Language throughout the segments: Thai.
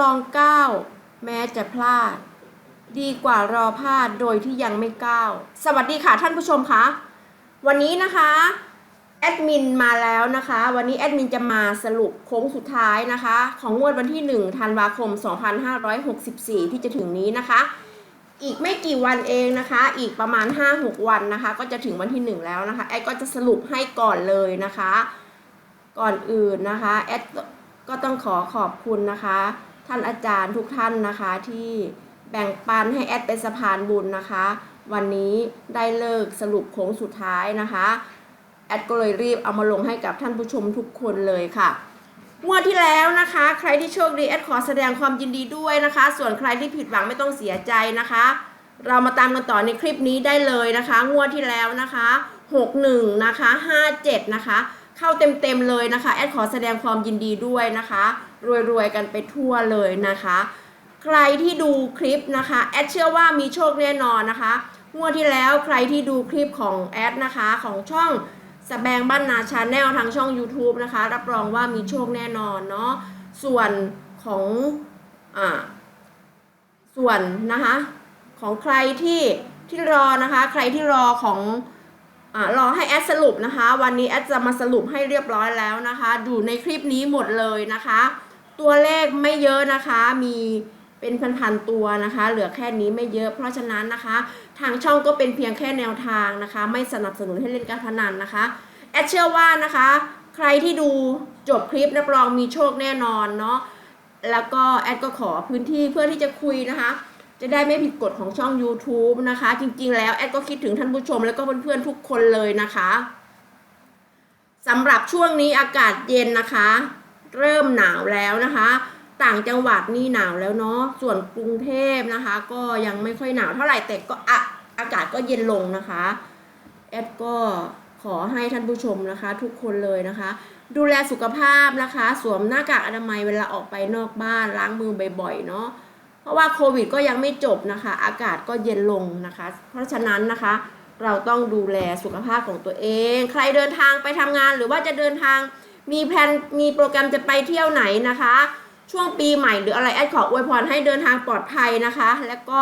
ลองก้าวแม้จะพลาด ดีกว่ารอพลาดโดยที่ยังไม่ก้าว สวัสดีค่ะท่านผู้ชมคะวันนี้นะคะแอดมินมาแล้วนะคะ วันนี้แอดมินจะมาสรุปโค้งสุดท้ายนะคะ ของงวดวันที่ 1 ธันวาคม 2564 ที่จะถึงนี้นะคะ อีกไม่กี่วันเองนะคะ อีกประมาณ 5-6 วันนะคะ ก็จะถึงวันที่ 1 แล้วนะคะ แอดก็จะสรุปให้ก่อนเลยนะคะ ก่อนอื่นนะคะ แอดก็ต้องขอขอบคุณนะคะ ท่านอาจารย์ทุกท่านนะคะที่แบ่งปันให้แอดเป็นสะพานบุญนะคะ วันนี้ได้เลิกสรุปโค้งสุดท้ายนะคะ แอดก็เลยรีบเอามาลงให้กับท่านผู้ชมทุกคนเลยค่ะงวดที่แล้วนะคะ ใครที่โชคดีแอดขอแสดงความยินดีด้วยนะคะ ส่วนใครที่ผิดหวังไม่ต้องเสียใจนะคะ เรามาตามกันต่อในคลิปนี้ได้เลยนะคะงวดที่แล้วนะคะ61นะคะ57นะคะ เข้าเต็มๆเลยนะคะ แอดขอแสดงความยินดีด้วยนะคะ รวยๆกันไปทั่วเลยนะคะ ใครที่ดูคลิปนะคะแอดเชื่อว่ามีโชคแน่นอนนะคะงวดที่แล้วใครที่ดูคลิปของแอดนะคะของช่องสแบงบ้านนาชาแนลทางช่อง YouTube นะคะ รับรองว่ามีโชคแน่นอนเนาะส่วนของอ่าส่วนนะคะของใครที่ที่รอนะคะ ใครที่รอของอ่ารอให้แอดสรุปนะคะ วันนี้แอดจะมาสรุปให้เรียบร้อยแล้วนะคะ ดูในคลิปนี้หมดเลยนะคะ ตัวเลขไม่เยอะนะคะ มีเป็นพันๆตัวนะคะ เหลือแค่นี้ไม่เยอะ เพราะฉะนั้นนะคะ ทางช่องก็เป็นเพียงแค่แนวทางนะคะ ไม่สนับสนุนให้เล่นการพนันนะคะแอดเชื่อว่านะคะ ใครที่ดูจบคลิปรับรองมีโชคแน่นอนเนาะแล้วก็แอดก็ขอพื้นที่เพื่อที่จะคุยนะคะ จะได้ไม่ผิดกฎของช่อง YouTube นะคะ จริงๆ แล้วแอดก็คิดถึงท่านผู้ชม แล้วก็เพื่อนๆทุกคนเลยนะคะสำหรับช่วงนี้อากาศเย็นนะคะ เริ่มหนาวแล้วนะคะ ต่างจังหวัดนี่หนาวแล้วเนาะส่วนกรุงเทพนะคะ ก็ยังไม่ค่อยหนาวเท่าไหร่แต่ก็อะอากาศก็เย็นลงนะคะแอดก็ขอให้ท่านผู้ชมนะคะ ทุกคนเลยนะคะ ดูแลสุขภาพนะคะ สวมหน้ากากอนามัยเวลาออกไปนอกบ้านล้างมือบ่อยๆเนาะเพราะว่าโควิดก็ยังไม่จบนะคะ อากาศก็เย็นลงนะคะ เพราะฉะนั้นนะคะ เราต้องดูแลสุขภาพของตัวเอง ใครเดินทางไปทำงานหรือว่าจะเดินทาง มีแผนมีโปรแกรมจะไปเที่ยวไหนนะคะ ช่วงปีใหม่หรืออะไรแอดขออวยพรให้เดินทางปลอดภัยนะคะ และก็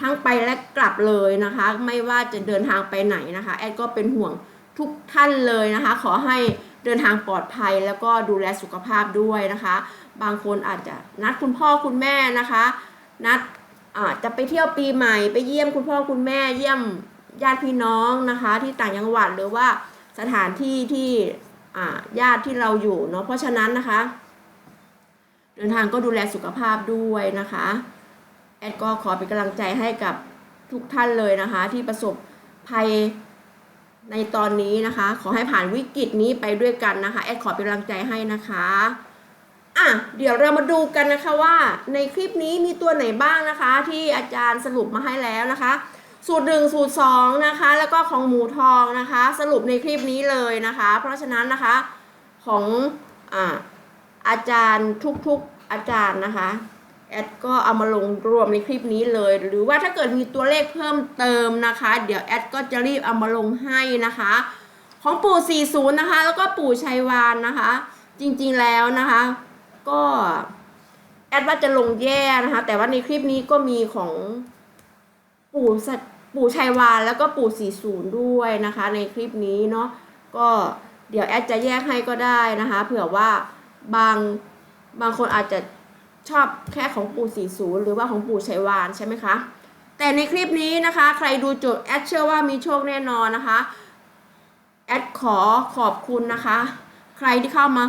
ทั้งไปและกลับเลยนะคะ ไม่ว่าจะเดินทางไปไหนนะคะแอดก็เป็นห่วงทุกท่านเลยนะคะ ขอให้เดินทางปลอดภัยแล้วก็ดูแลสุขภาพด้วยนะคะ บางคนอาจจะนัดคุณพ่อคุณแม่นะคะ นัดอาจจะไปเที่ยวปีใหม่ไปเยี่ยมคุณพ่อคุณแม่เยี่ยมญาติพี่น้องนะคะ ที่ต่างจังหวัดหรือว่าสถานที่ที่ ญาติที่เราอยู่เนาะเพราะฉะนั้นนะคะ เดินทางก็ดูแลสุขภาพด้วยนะคะ แอดก็ขอเป็นกำลังใจให้กับทุกท่านเลยนะคะ ที่ประสบภัยในตอนนี้นะคะ ขอให้ผ่านวิกฤตนี้ไปด้วยกันนะคะ แอดขอเป็นกำลังใจให้นะคะอะเดี๋ยวเรามาดูกันนะคะว่าในคลิปนี้มีตัวไหนบ้างนะคะ ที่อาจารย์สรุปมาให้แล้วนะคะ สูตรหนึ่งสูตรสองนะคะ แล้วก็ของหมูทองนะคะ สรุปในคลิปนี้เลยนะคะ เพราะฉะนั้นนะคะของอาอาจารย์ทุกๆอาจารย์นะคะแอดก็เอามาลงรวมในคลิปนี้เลย หรือว่าถ้าเกิดมีตัวเลขเพิ่มเติมนะคะ เดี๋ยวแอดก็จะรีบเอามาลงให้นะคะ ของปู่ 40 นะคะ แล้วก็ปู่ชัยวานนะคะ จริงๆแล้วนะคะ ก็แอดว่าจะลงแย่นะคะ แต่ว่าในคลิปนี้ก็มีของปู่สัต ปู่ชัยวานแล้วก็ปู่40ด้วยนะคะ ในคลิปนี้เนาะก็เดี๋ยวแอดจะแยกให้ก็ได้นะคะ เผื่อว่าบางบางคนอาจจะชอบแค่ของปู่40หรือว่าของปู่ชัยวานใช่ไหมคะ แต่ในคลิปนี้นะคะ ใครดูจบแอดเชื่อว่ามีโชคแน่นอนนะคะแอดขอขอบคุณนะคะ ใครที่เข้ามา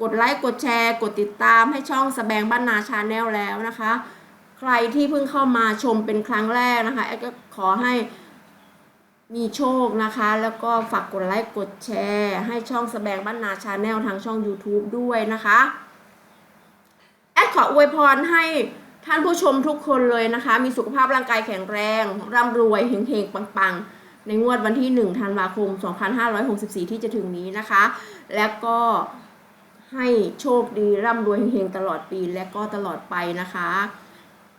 กดไลค์กดแชร์ กดติดตามให้ช่องสแบงบ้านนาชาแนลแล้วนะคะ ใครที่เพิ่งเข้ามาชมเป็นครั้งแรกนะคะแอดก็ขอให้มีโชคนะคะ แล้วก็ฝากกดไลค์กดแชร์ ให้ช่องสแบงบ้านนาชาแนลทางช่อง YouTube ด้วยนะคะแอดขออวยพรให้ท่านผู้ชมทุกคนเลยนะคะ มีสุขภาพร่างกายแข็งแรง ร่ำรวยเฮงๆ ปังๆ ในงวดวันที่ 1 ธันวาคม 2564 ที่จะถึงนี้นะคะ แล้วก็ให้โชคดีร่ำรวยเฮงๆ ตลอดปีและก็ตลอดไปนะคะ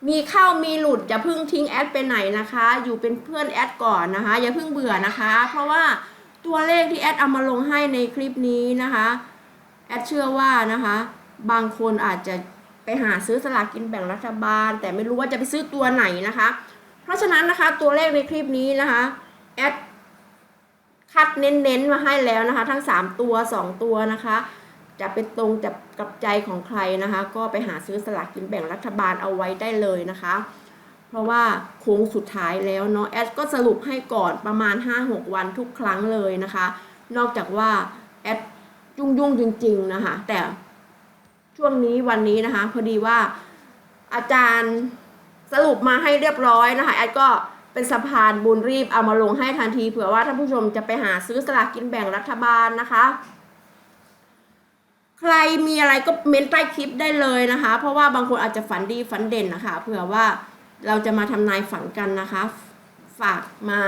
มีเข้ามีหลุดอย่าเพิ่งทิ้งแอดไปไหนนะคะ อยู่เป็นเพื่อนแอดก่อนนะคะ อย่าเพิ่งเบื่อนะคะ เพราะว่าตัวเลขที่แอดเอามาลงให้ในคลิปนี้นะคะ แอดเชื่อว่านะคะ บางคนอาจจะไปหาซื้อสลากกินแบ่งรัฐบาล แต่ไม่รู้ว่าจะไปซื้อตัวไหนนะคะ เพราะฉะนั้นนะคะตัวเลขในคลิปนี้นะคะแอดคัดเน้นๆมาให้แล้วนะคะ ทั้ง 3 ตัว 2 ตัวนะคะ จะเป็นตรงจับกับใจของใครนะคะ ก็ไปหาซื้อสลากกินแบ่งรัฐบาลเอาไว้ได้เลยนะคะ เพราะว่าโค้งสุดท้ายแล้วเนาะแอดก็สรุปให้ก่อนประมาณ 5-6 วันทุกครั้งเลยนะคะ นอกจากว่าแอดยุ่งยุ่งจริง ๆนะคะ แต่ช่วงนี้วันนี้นะคะ พอดีว่าอาจารย์สรุปมาให้เรียบร้อยนะคะแอดก็เป็นสะพานบุญรีบเอามาลงให้ทันทีเผื่อว่าท่านผู้ชมจะไปหาซื้อสลากกินแบ่งรัฐบาลนะคะ ใครมีอะไรก็เม้นใต้คลิปได้เลยนะคะ เพราะว่าบางคนอาจจะฝันดีฝันเด่นนะคะเผื่อว่าเราจะมาทำนายฝันกันนะคะ ฝากมา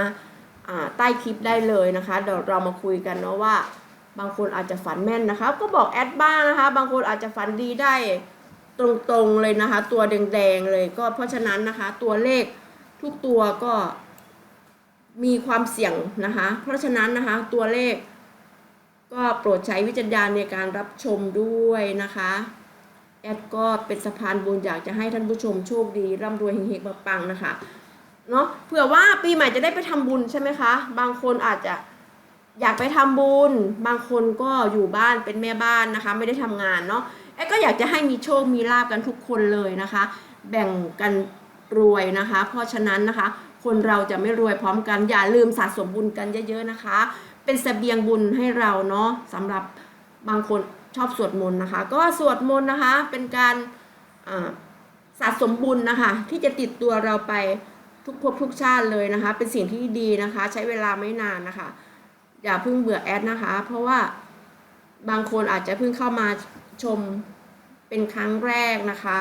อ่าใต้คลิปได้เลยนะคะเดี๋ยวเรามาคุยกันเนาะว่า บางคนอาจจะฝันแม่นนะคะ ก็บอกแอดบ้างนะคะ บางคนอาจจะฝันดีได้ตรงๆเลยนะคะ ตัวแดงๆเลยก็เพราะฉะนั้นนะคะ ตัวเลขทุกตัวก็มีความเสี่ยงนะคะ เพราะฉะนั้นนะคะตัวเลข ก็โปรดใช้วิจารณญาณในการรับชมด้วยนะคะ แอดก็เป็นสะพานบุญอยากจะให้ท่านผู้ชมโชคดีร่ำรวยเฮงๆปังๆนะคะเนาะเผื่อว่าปีใหม่จะได้ไปทำบุญใช่ไหมคะ บางคนอาจจะอยากไปทำบุญ บางคนก็อยู่บ้านเป็นแม่บ้านนะคะ ไม่ได้ทำงานเนาะแอดก็อยากจะให้มีโชคมีลาบกันทุกคนเลยนะคะ แบ่งกันรวยนะคะ เพราะฉะนั้นนะคะ คนเราจะไม่รวยพร้อมกันอย่าลืมสะสมบุญกันเยอะ ๆนะคะ เป็นเสบียงบุญให้เราเนาะสำหรับบางคนชอบสวดมนต์นะคะ ก็สวดมนต์นะคะเป็นการสะสมบุญนะคะ ที่จะติดตัวเราไปทุกภพทุกชาติเลยนะคะ เป็นสิ่งที่ดีนะคะ ใช้เวลาไม่นานนะคะ อย่าเพิ่งเบื่อแอดนะคะ เพราะว่าบางคนอาจจะเพิ่งเข้ามาชมเป็นครั้งแรกนะคะ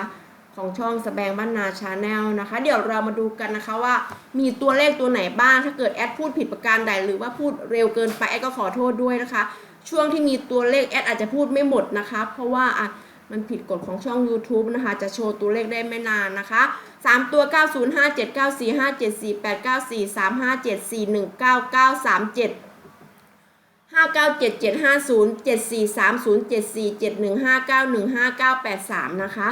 ของช่องสแบงบ้านนาชาแนลนะคะ เดี๋ยวเรามาดูกันนะคะว่ามีตัวเลขตัวไหนบ้าง ถ้าเกิดแอดพูดผิดประการใดหรือว่าพูดเร็วเกินไปแอดก็ขอโทษด้วยนะคะ ช่วงที่มีตัวเลขแอดอาจจะพูดไม่หมดนะคะ เพราะว่าอะมันผิดกฎของช่อง YouTube นะคะ จะโชว์ตัวเลขได้ไม่นานนะคะ 3 ตัว 905 794 574 894 357 419 937ห้าเก้าเจ็ดเจ็ดห้าศูนย์เจ็ดสี่สามศูนย์เจ็ดสี่เจ็ดหนึ่งห้าเก้าหนึ่งห้าเก้าแปดสามนะคะ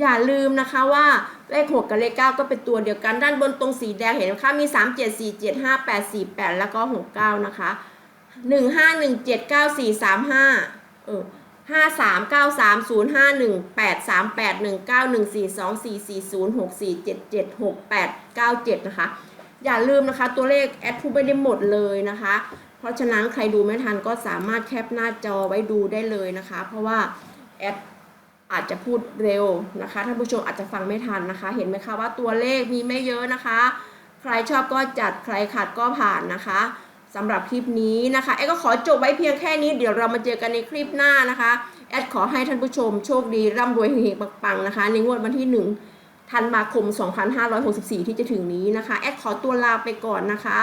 อย่าลืมนะคะว่าเลขหกกับเลขเก้าก็เป็นตัวเดียวกันด้านบนตรงสีแดงเห็นไหมคะมีสามเจ็ดสี่เจ็ดห้าแปดสี่แปดแล้วก็หกเก้านะคะหนึ่งห้าหนึ่งเจ็ดเก้าสี่สามห้าเออห้าสามเก้าสามศูนย์ห้าหนึ่งแปดสามแปดหนึ่งเก้าหนึ่งสี่สองสี่สี่ศูนย์หกสี่เจ็ดเจ็ดหกแปดเก้าเจ็ดนะคะ อย่าลืมนะคะตัวเลขแอดพูดไม่ได้หมดเลยนะคะ เพราะฉะนั้นใครดูไม่ทันก็สามารถแคปหน้าจอไว้ดูได้เลยนะคะ เพราะว่าแอด อาจจะพูดเร็วนะคะท่านผู้ชมอาจจะฟังไม่ทันนะคะ เห็นไหมคะว่าตัวเลขมีไม่เยอะนะคะ ใครชอบก็จัดใครขัดก็ผ่านนะคะสำหรับคลิปนี้นะคะแอดก็ขอจบไว้เพียงแค่นี้เดี๋ยวเรามาเจอกันในคลิปหน้านะคะแอดขอให้ท่านผู้ชมโชคดีร่ำรวยเฮงๆปังๆนะคะ ในงวดวันที่หนึ่งธันวาคม 2564 ที่จะถึงนี้นะคะแอดขอตัวลาไปก่อนนะคะ